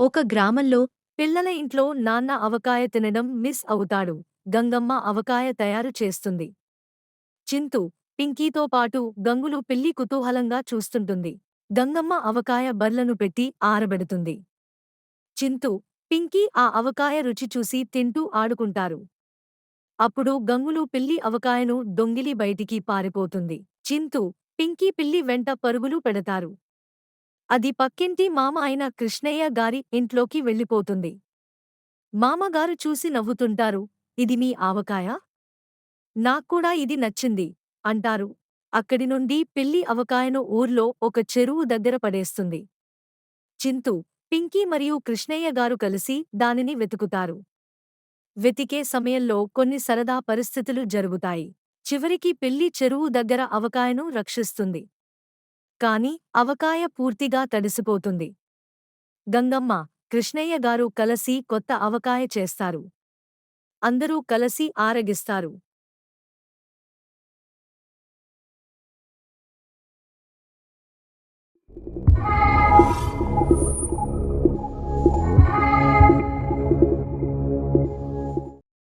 ఒక గ్రామంలో పిల్లల ఇంట్లో నాన్న అవకాయ తినడం మిస్ అవుతాడు. గంగమ్మ అవకాయ తయారు చేస్తుంది. చింతు పింకీతో పాటు గంగులు పిల్లి కుతూహలంగా చూస్తుంటుంది. గంగమ్మ అవకాయ బర్లను పెట్టి ఆరబెడుతుంది. చింతు పింకీ ఆ అవకాయ రుచి చూసి తింటూ ఆడుకుంటారు. అప్పుడు గంగులు పిల్లి అవకాయను దొంగిలి బయటికి పారిపోతుంది. చింతు పింకీ పిల్లి వెంట పరుగులు పెడతారు. అది పక్కింటి మామ అయిన కృష్ణయ్య గారి ఇంట్లోకి వెళ్ళిపోతుంది. మామగారు చూసి నవ్వుతుంటారు ఇది మీ ఆవకాయ? నాక్కూడా ఇది నచ్చింది అంటారు. అక్కడి నుండి పిల్లి అవకాయను ఊర్లో ఒక చెరువు దగ్గర పడేస్తుంది. చింతు పింకీ మరియు కృష్ణయ్య గారు కలిసి దానిని వెతుకుతారు. వెతికే సమయంలో కొన్ని సరదా పరిస్థితులు జరుగుతాయి. చివరికి పెళ్ళి చెరువు దగ్గర అవకాయను రక్షిస్తుంది. కాని అవకాయ పూర్తిగా తడిసిపోతుంది. గంగమ్మ కృష్ణయ్య గారు కలసి కొత్త అవకాయ చేస్తారు. అందరూ కలసి ఆరగిస్తారు.